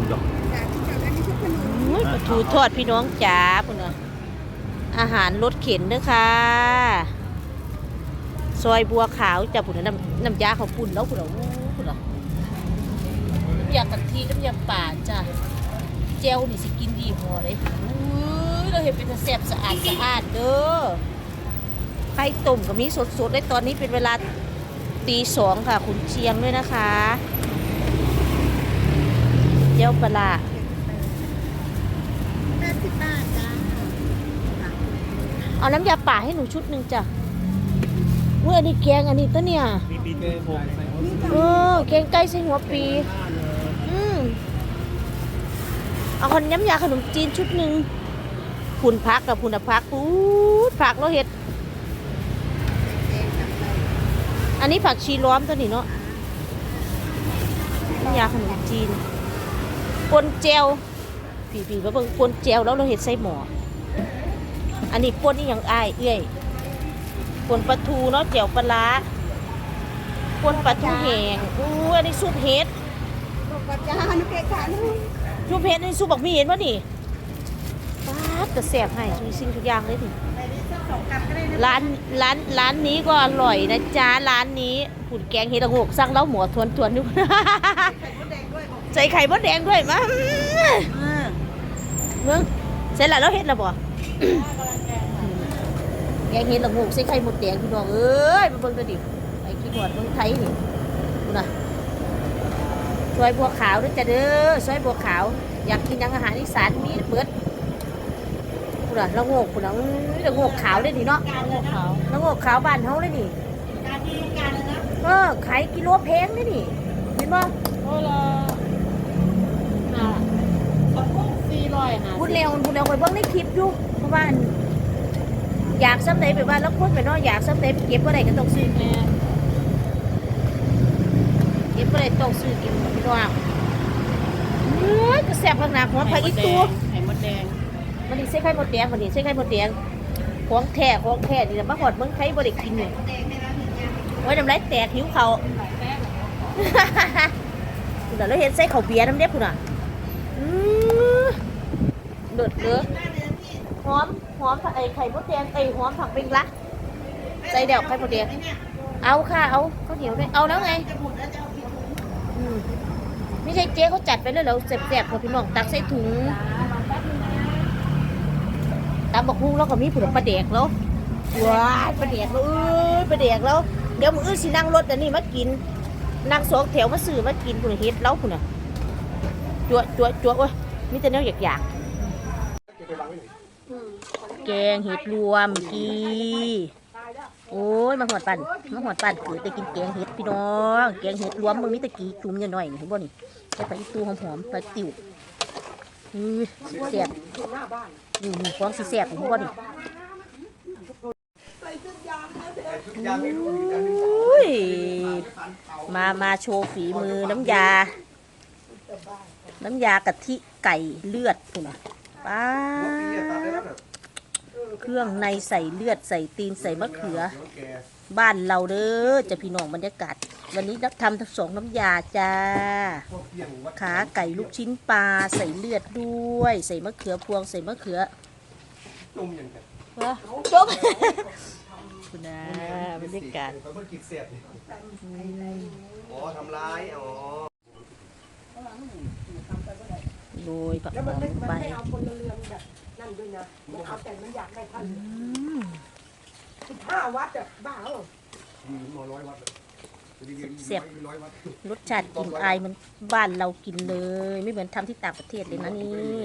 คุณดอกอุ้ยปลาทูทอดพี่น้องจ๋าพุ่นน่ะอาหารรสเข็นเด้อค่ะ ซอยบัวขาวจ้ะพุ่นน้ำน้ำยาเขาปุ่นแล้วพุ่นน่ะอู้พุ่นน่ะน้ำยากะทิน้ำยาป่าจ้ะเจลนี่สิกินดีพอเลยเราเห็นเป็นแซ่บสะอาดสะอาดเด้อไข่ต้มก็มีสดๆได้ตอนนี้เป็นเวลาตีสองค่ะ คุณเชียงด้วยนะคะ เจลปลาร้าแปดสิบบาทจ้าเอาน้ำยาป่าให้หนูชุดหนึ่งจ้ะเมื่ออันนี้แกงอันนี้ตัวเนี่ย มีปีเตอร์โฟมใส่เออแกงไก่ใส่หัวปี อืมเอาคนน้ำยาขนมจีนชุดหนึ่งผุนพักกับผุนพักพูดผักเราเห็ด อันนี้ผักชีล้อมตัวนี้เนาะน้ำยาขนมจีน ปนเจลปีปีมาเบิ่งปนเจลแล้วเราเห็ดใส่หม้ออันนี้ปนนี่ยังอายเอื้อยปนปลาทูเนาะเจียวปลาร้าปนปลาทูแห้งอู้อันนี้ซุปเห็ดบอกว่าจ้านุเกะค่ะนุซุปเห็ดอันนี้ซุปบักหมี่เห็นปะนี่ป๊าดแต่แสบให้ทุกสิ่งทุกอย่างเลยนี่ไปได้สักสองกลับก็ได้นะร้านร้านร้านนี้ก็อร่อยนะจ๊ะร้านนี้ผุดแกงเห็ดละโงกสั่งแล้วหมูทวนทวนๆดู ใส่ไข่มดแดงด้วยมาเออเมืองเสร็จแล้วเราเห็ดแล้วบ่แกงเห็ดละโงกใส่ไข่มดแดงพี่น้องเอ้ยมาเบิ่งตัวดิไอ้ขี้หอดเมืองไทยนี่ดูนะซอยบัวขาวด้วยจ้ะเด้อซอยบัวขาว อยากกินยังอาหารอีสานมีเบิดพูดนะละโงกพูดนะอื้อละโงกขาวได้ดิเนาะการเลยนะละโงกขาวบ้านเฮาเลยนี่การที่การเลยนะเออขายกิโลแพงเลยนี่เห็นบ่โอ้ละน่ะสะโพกสี่ร้อยห้า พูดเร็วพูดเร็วไปเบิ่งในคลิปอยู่เพราะว่าอันอยากซ้ำไหนไปว่าแล้วคนไปเนาะอยากซ้ำไหนไปเก็บบ่ได้ก็ต้องซื้อแม่เก็บบ่ได้ต้องซื้อกินพี่น้องเอ้ยก็แซ่บขนาดหัวผักอีตูไข่มดแดงวันนี้ใส่ไข่มดแดงวันนี้ใส่ไข่มดแดงของแท้ของแท้นี่ล่ะมาฮอดเมืองไทยบ่ได้กินนี่แดงในร้านถึงยังโอ้ยน้ำลายแตกหิวเขาวคุณน่ะแล้วเห็นใส่ข้าวเบียร์น้ำเด็บคุณน่ะอือ เดือดเด้อหน้าเดิมพี่หอมหอมไอ้ไข่มดแดงไอ้หอมผักเป็นละใส่เดี่ยวไข่มดแดงเนี่ยเอาค่ะเอาข้าวเหนียวด้วยเอาแล้วไงไม่ใช่เจ๊เขาจัดไปแล้วเราเสียบๆค่ะพี่น้องตักใส่ถุงตำบักฮุ้งแล้วก็มีผุดปลาแดกแล้วว้าปลาแดกแล้วเอ้ยปลาแดกแล้วเดี๋ยวมือสินั่งรถอันนี้มากินนั่งสองแถวมาซื้อมากินผุดเฮ็ดแล้วผุดน่ะจั่วจั่วจั่วโอ้ยมีแต่แนวอยากๆ แกงเห็ดรวมกีโอ้ยมาหอดปั่นมาหอดปั่นคือได้กินแกงเห็ดพี่น้อง แกงเห็ดรวมมึงมีแตะกี้จุ่มหน่อยๆนี่เห็นบ่นี่ใส่ปลาอีตูหอมๆปลาติ๋วอือแซ่บนี่นี่ฟองสิแซ่บเห็นบ่นี่อุ้ยมามาโชว์ฝีมือน้ำยา น้ำยากะทิไก่เลือดพุ่นน่ะ ป้าดเครื่องในใส่เลือดใส่ตีนใส่มะเขือ บ้านเราเด้อจะพี่น้องบรรยากาศ วันนี้นักทำทั้งสองน้ำยาจ้า ขาไก่ลูกชิ้นปลาใส่เลือดด้วย ใส่มะเขือพวงใส่มะเขือจุ่มอย่างเงี้ยฮะจบคุณนะบรรยากาศเขา โรยผักหแล้วมัอนไม่มันไม่เอาคนเรือนแบบนั่นด้วยนะ มันเอาแต่มันอยากได้พันสิบห้าวัดแบบบ้าเหรอมีหมอร้อยวัดเลยเสียบร้อยวัดรสชาติกลิ่นอายมันบ้านเรากินเลย ไม่เหมือนทำที่ต่างประเทศเลยนะนี่